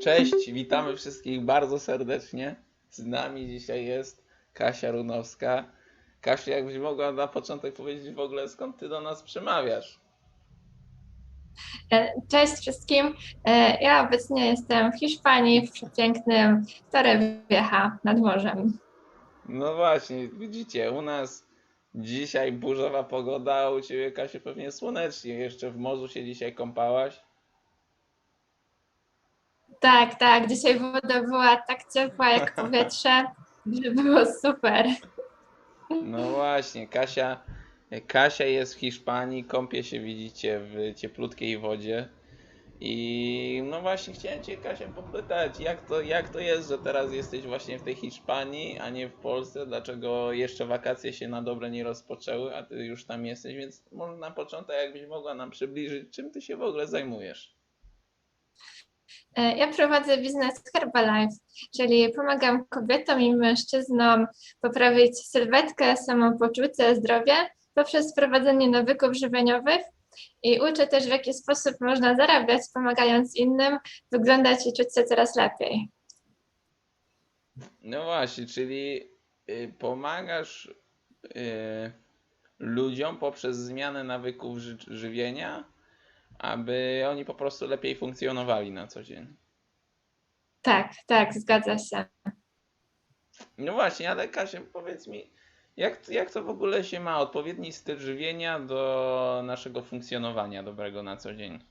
Cześć, witamy wszystkich bardzo serdecznie. Z nami dzisiaj jest Kasia Runowska. Kasiu, jakbyś mogła na początek powiedzieć w ogóle skąd ty do nas przemawiasz? E, Cześć wszystkim. E, Ja obecnie jestem w Hiszpanii, w przepięknym Torrevieja nad morzem. No właśnie, widzicie, u nas dzisiaj burzowa pogoda, a u ciebie Kasiu pewnie słonecznie. Jeszcze w morzu się dzisiaj kąpałaś. Tak, tak. Dzisiaj woda była tak ciepła jak powietrze, że było super. No właśnie, Kasia, Kasia jest w Hiszpanii, kąpie się, widzicie, w cieplutkiej wodzie. I no właśnie chciałem Cię, Kasia, popytać, jak to, jak to jest, że teraz jesteś właśnie w tej Hiszpanii, a nie w Polsce? Dlaczego jeszcze wakacje się na dobre nie rozpoczęły, a Ty już tam jesteś? Więc może na początek, jakbyś mogła nam przybliżyć, czym Ty się w ogóle zajmujesz? E, Ja prowadzę biznes Herbalife, czyli pomagam kobietom i mężczyznom poprawić sylwetkę, samopoczucie, zdrowie poprzez wprowadzenie nawyków żywieniowych i uczę też, w jaki sposób można zarabiać, pomagając innym wyglądać i czuć się coraz lepiej. No właśnie, czyli y, pomagasz y, ludziom poprzez zmianę nawyków ży żywienia, aby oni po prostu lepiej funkcjonowali na co dzień. Tak, tak, zgadza się. No właśnie, ale Kasia, powiedz mi, jak, jak to w ogóle się ma odpowiedni styl żywienia do naszego funkcjonowania dobrego na co dzień?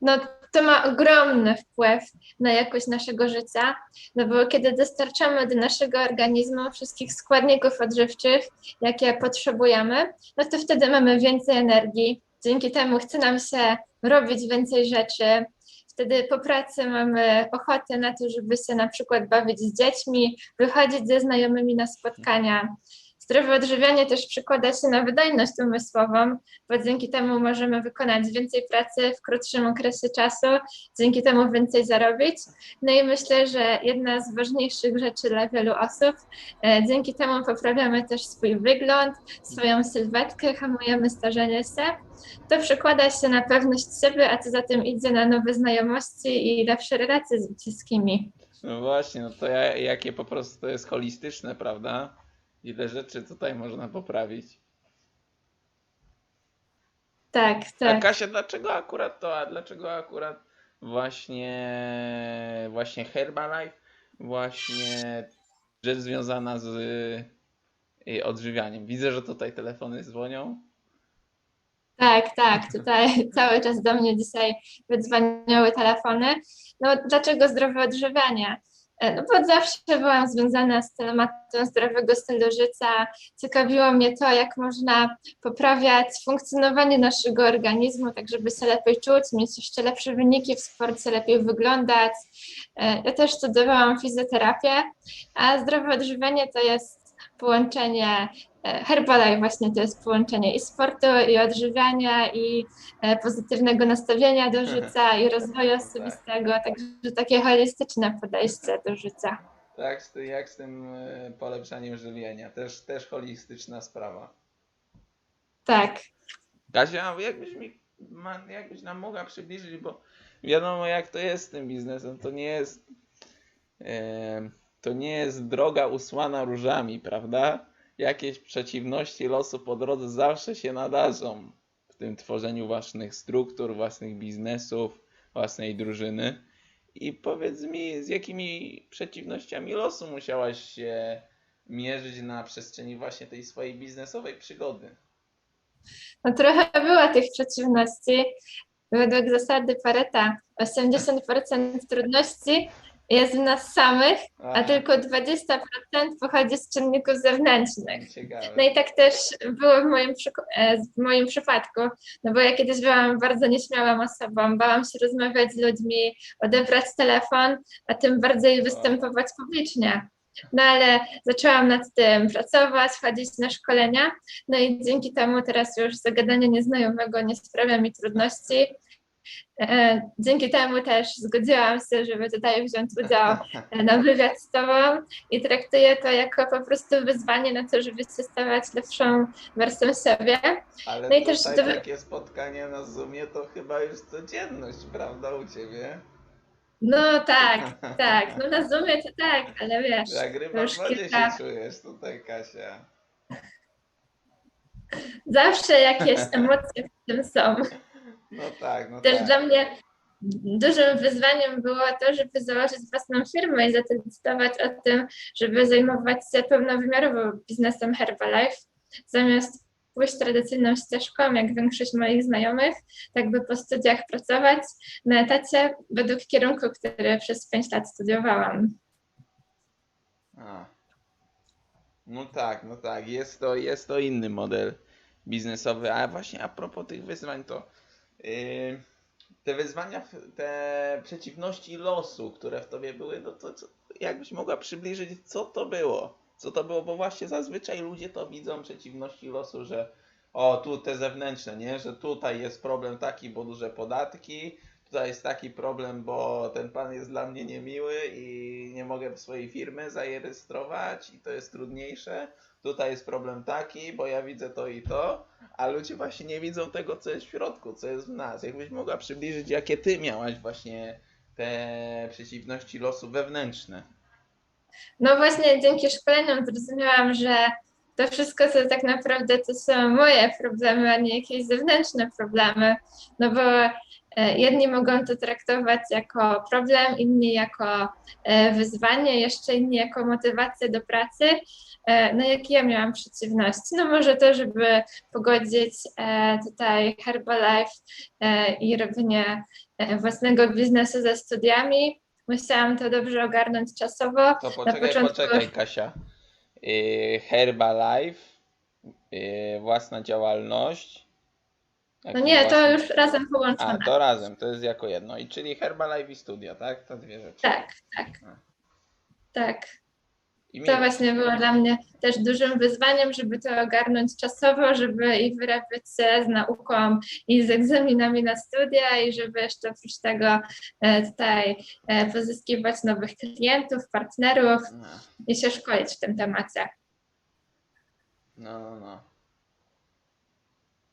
No, to ma ogromny wpływ na jakość naszego życia, no bo kiedy dostarczamy do naszego organizmu wszystkich składników odżywczych, jakie potrzebujemy, no to wtedy mamy więcej energii. Dzięki temu chce nam się robić więcej rzeczy. Wtedy po pracy mamy ochotę na to, żeby się na przykład bawić z dziećmi, wychodzić ze znajomymi na spotkania. Zdrowe odżywianie też przekłada się na wydajność umysłową, bo dzięki temu możemy wykonać więcej pracy w krótszym okresie czasu, dzięki temu więcej zarobić. No i myślę, że jedna z ważniejszych rzeczy dla wielu osób, e, dzięki temu poprawiamy też swój wygląd, swoją sylwetkę, hamujemy starzenie się. To przekłada się na pewność siebie, a co za tym idzie na nowe znajomości i lepsze relacje z bliskimi. No właśnie, no to ja, jakie po prostu to jest holistyczne, prawda? Ile rzeczy tutaj można poprawić. Tak, A tak. Kasia, dlaczego akurat to, a dlaczego akurat właśnie, właśnie Herbalife, właśnie rzecz związana z y, odżywianiem? Widzę, że tutaj telefony dzwonią. Tak, tak, tutaj cały czas do mnie dzisiaj wydzwaniały telefony. No dlaczego zdrowe odżywianie? E, No bo zawsze byłam związana z tematem zdrowego stylu życia. Ciekawiło mnie to, jak można poprawiać funkcjonowanie naszego organizmu, tak żeby się lepiej czuć, mieć jeszcze lepsze wyniki w sporcie, lepiej wyglądać. E, Ja też studiowałam fizjoterapię, a zdrowe odżywianie to jest połączenie Herbalife właśnie to jest połączenie i sportu, i odżywiania, i e, pozytywnego nastawienia do życia, i rozwoju osobistego, także takie holistyczne podejście do życia. Tak, jak z tym y, polepszaniem żywienia? Też, też holistyczna sprawa. Tak. Kasia, jakbyś mi, jakbyś nam mogła przybliżyć, bo wiadomo jak to jest z tym biznesem, to nie jest, to nie jest droga usłana różami, prawda? Jakieś przeciwności losu po drodze zawsze się nadarzą w tym tworzeniu własnych struktur, własnych biznesów, własnej drużyny. I powiedz mi, z jakimi przeciwnościami losu musiałaś się mierzyć na przestrzeni właśnie tej swojej biznesowej przygody? No trochę było tych przeciwności. Według zasady Pareta 80% trudności jest w nas samych, a Aha. tylko 20% pochodzi z czynników zewnętrznych. Ciekawe. No i tak też było w moim, e, w moim przypadku, no bo ja kiedyś byłam bardzo nieśmiałą osobą, bałam się rozmawiać z ludźmi, odebrać telefon, a tym bardziej występować publicznie. No ale zaczęłam nad tym pracować, chodzić na szkolenia, no i dzięki temu teraz już zagadanie nieznajomego nie sprawia mi trudności. E, Dzięki temu też zgodziłam się, żeby tutaj wziąć udział na wywiad z Tobą i traktuję to jako po prostu wyzwanie na to, żeby się stawać lepszą wersją siebie. Ale No i też do- takie spotkania na Zoomie to chyba już codzienność, prawda, u Ciebie? No tak, tak. No na Zoomie to tak, ale wiesz, Jak ryba już kilka- się czujesz tutaj, Kasia. zawsze jakieś emocje w tym są. No tak, no Też tak. dla mnie dużym wyzwaniem było to, żeby założyć własną firmę i zadecydować o tym, żeby zajmować się pełnowymiarowym biznesem Herbalife, zamiast pójść tradycyjną ścieżką, jak większość moich znajomych, tak by po studiach pracować na etacie według kierunku, który przez 5 lat studiowałam. A. No tak, no tak, jest to, jest to inny model biznesowy, a właśnie a propos tych wyzwań, to te wyzwania, te przeciwności losu, które w tobie były, no to co, jakbyś mogła przybliżyć, co to było? Co to było, bo właśnie zazwyczaj ludzie to widzą przeciwności losu, że o, tu te zewnętrzne, nie, że tutaj jest problem taki, bo duże podatki, tutaj jest taki problem, bo ten pan jest dla mnie niemiły i nie mogę swojej firmy zarejestrować i to jest trudniejsze. Tutaj jest problem taki, bo ja widzę to i to, a ludzie właśnie nie widzą tego, co jest w środku, co jest w nas. Jakbyś mogła przybliżyć, jakie ty miałaś właśnie te przeciwności losu wewnętrzne. No właśnie dzięki szkoleniom zrozumiałam, że to wszystko to tak naprawdę to są moje problemy, a nie jakieś zewnętrzne problemy. No bo jedni mogą to traktować jako problem, inni jako e, wyzwanie, jeszcze inni jako motywację do pracy. E, No jakie ja miałam przeciwności? No może to, żeby pogodzić e, tutaj Herbalife e, i robienie e, własnego biznesu ze studiami. Musiałam to dobrze ogarnąć czasowo. To poczekaj, początku- poczekaj Kasia. Herbalife, własna działalność. No nie, to już razem A, połączone. to razem, to jest jako jedno. I czyli Herbalife i studia, tak? To dwie rzeczy. Tak, tak. Tak. I To mi- właśnie było dla mnie też dużym wyzwaniem, żeby to ogarnąć czasowo, żeby i wyrabiać się z nauką i z egzaminami na studia i żeby jeszcze oprócz tego e, tutaj e, pozyskiwać nowych klientów, partnerów No, i się szkolić w tym temacie. no, no, no.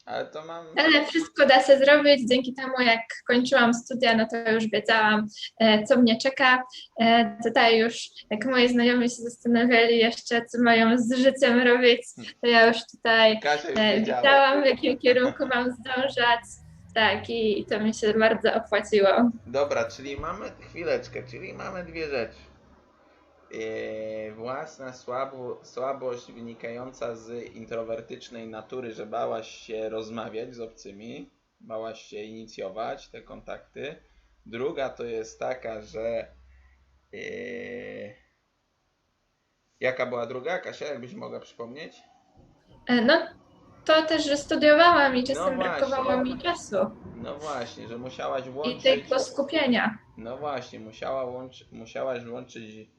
Ale to mam. Ale wszystko da się zrobić. Dzięki temu, jak kończyłam studia, no to już wiedziałam, e, co mnie czeka. E, Tutaj już, jak moi znajomi się zastanawiali jeszcze, co mają z życiem robić, to ja już tutaj e, wiedziała. wiedziałam, w jakim kierunku mam zdążać. Tak, i to mi się bardzo opłaciło. Dobra, czyli mamy chwileczkę, czyli mamy dwie rzeczy. Yy, własna słabo, słabość wynikająca z introwertycznej natury, że bałaś się rozmawiać z obcymi, bałaś się inicjować te kontakty. Druga to jest taka, że. Yy, jaka była druga, Kasia, jakbyś mogła przypomnieć? E, No to też, że studiowałam i czasem No właśnie. brakowało mi czasu No właśnie, że musiałaś i włączyć. tego skupienia. No właśnie, musiała łączy, musiałaś łączyć, e,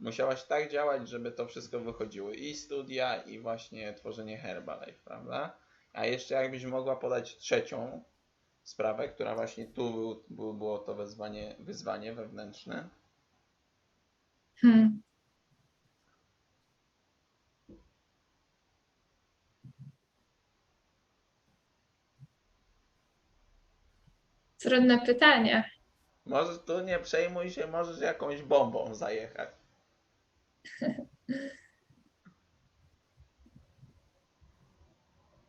musiałaś tak działać, żeby to wszystko wychodziło. I studia, i właśnie tworzenie Herbalife, prawda? A jeszcze jakbyś mogła podać trzecią sprawę, która właśnie tu był, był, było to wyzwanie, wyzwanie wewnętrzne. Hmm. Trudne pytanie. Możesz tu nie przejmuj się, możesz jakąś bombą zajechać.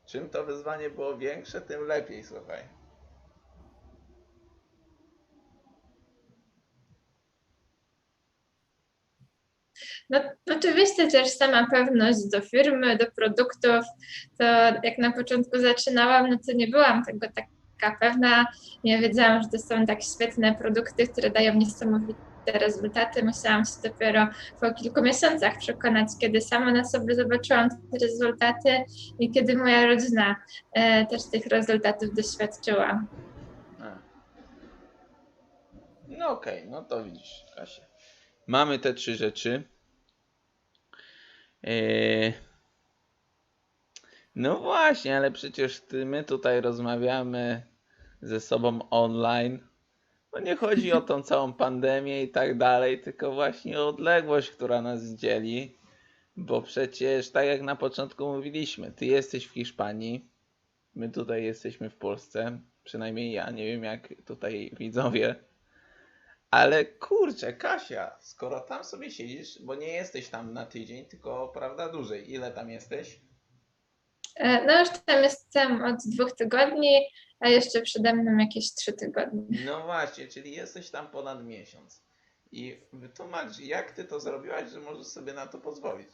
Czym to wyzwanie było większe, tym lepiej, słuchaj. No, oczywiście też sama pewność do firmy, do produktów. To jak na początku zaczynałam, no to nie byłam tego taka pewna. Nie wiedziałam, że to są tak świetne produkty, które dają niesamowite rezultaty. Musiałam się dopiero po kilku miesiącach przekonać, kiedy sama na sobie zobaczyłam te rezultaty i kiedy moja rodzina e, też tych rezultatów doświadczyła. No okej, no to widzisz, Kasia. Mamy te trzy rzeczy. Yy, No właśnie, ale przecież ty, my tutaj rozmawiamy ze sobą online. No nie chodzi o tą całą pandemię i tak dalej, tylko właśnie o odległość, która nas dzieli. Bo przecież, tak jak na początku mówiliśmy, ty jesteś w Hiszpanii, My tutaj jesteśmy w Polsce, przynajmniej ja, nie wiem jak tutaj widzowie. Ale kurczę, Kasia, skoro tam sobie siedzisz, bo nie jesteś tam na tydzień, tylko prawda dłużej. Ile tam jesteś? E, No już tam jestem od dwóch tygodni, a jeszcze przede mną jakieś trzy tygodnie. No właśnie, czyli jesteś tam ponad miesiąc. I wytłumacz, jak ty to zrobiłaś, że możesz sobie na to pozwolić?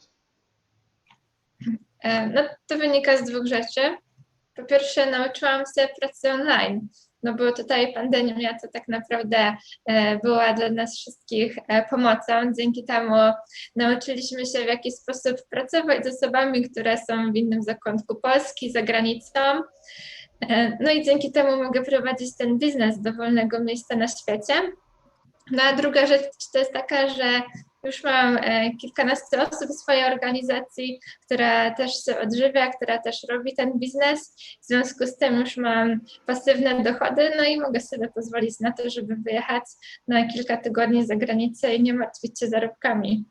E, No to wynika z dwóch rzeczy. Po pierwsze nauczyłam się pracy online, no bo tutaj pandemia to tak naprawdę e, była dla nas wszystkich e, pomocą. Dzięki temu nauczyliśmy się w jaki sposób pracować z osobami, które są w innym zakątku Polski, za granicą. E, No i dzięki temu mogę prowadzić ten biznes z dowolnego miejsca na świecie. No a druga rzecz to jest taka, że już mam e, kilkanaście osób w swojej organizacji, która też się odżywia, która też robi ten biznes. W związku z tym już mam pasywne dochody, no i mogę sobie pozwolić na to, żeby wyjechać na kilka tygodni za granicę i nie martwić się zarobkami.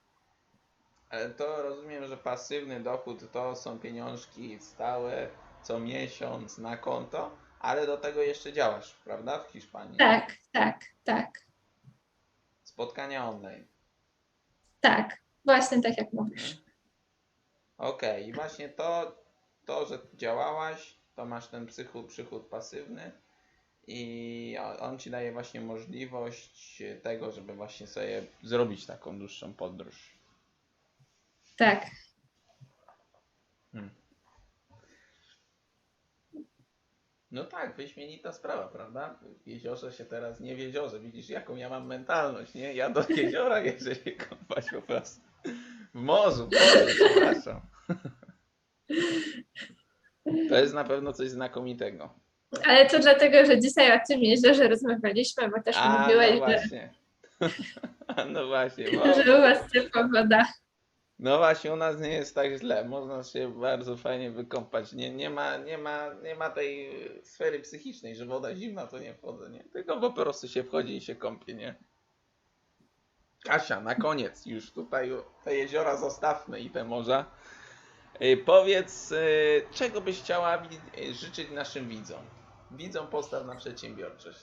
Ale to rozumiem, że pasywny dochód to są pieniążki stałe co miesiąc na konto, ale do tego jeszcze działasz, prawda? W Hiszpanii. Tak, tak, tak, Spotkania online. Tak. Właśnie tak jak mówisz. Okej, i właśnie to, to, że działałaś, to masz ten przychód, przychód pasywny i on ci daje właśnie możliwość tego, żeby właśnie sobie zrobić taką dłuższą podróż. Tak. No tak, wyśmienita sprawa, prawda? W jeziorze się teraz, nie w jeziorze, widzisz jaką ja mam mentalność, nie? Ja do jeziora jeżdżę się kąpać po prostu. W morzu, przepraszam. To jest na pewno coś znakomitego. Ale to dlatego, że dzisiaj o tym jeziorze rozmawialiśmy, bo też A, mówiłeś, no że, właśnie. No właśnie, że u was ciepła woda. No właśnie, u nas nie jest tak źle. Można się bardzo fajnie wykąpać. Nie, nie, ma, nie, ma, nie ma tej sfery psychicznej, że woda zimna to nie wchodzę, nie? Tylko po prostu się wchodzi i się kąpie, nie? Kasia, na koniec już tutaj te jeziora zostawmy i te morza. Y, Powiedz, y, czego byś chciała życzyć naszym widzom? Widzom postaw na przedsiębiorczość.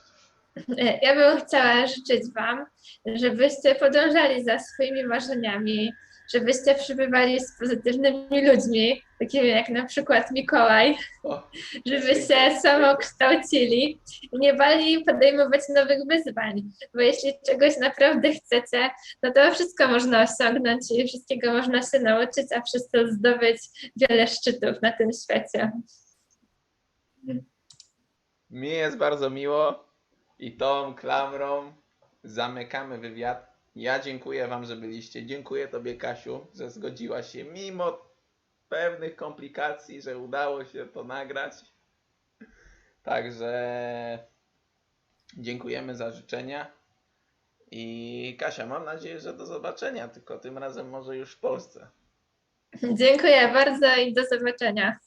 Ja bym chciała życzyć Wam, żebyście podążali za swoimi marzeniami, żebyście przybywali z pozytywnymi ludźmi, takimi jak na przykład Mikołaj, żeby się samokształcili i nie bali podejmować nowych wyzwań, bo jeśli czegoś naprawdę chcecie, no to wszystko można osiągnąć i wszystkiego można się nauczyć, a przez to zdobyć wiele szczytów na tym świecie. Mi jest bardzo miło i tą klamrą zamykamy wywiad. Ja dziękuję Wam, że byliście. Dziękuję Tobie, Kasiu, że zgodziłaś się mimo pewnych komplikacji, że udało się to nagrać. Także dziękujemy za życzenia. I Kasia, mam nadzieję, że do zobaczenia, tylko tym razem może już w Polsce. Dziękuję bardzo i do zobaczenia.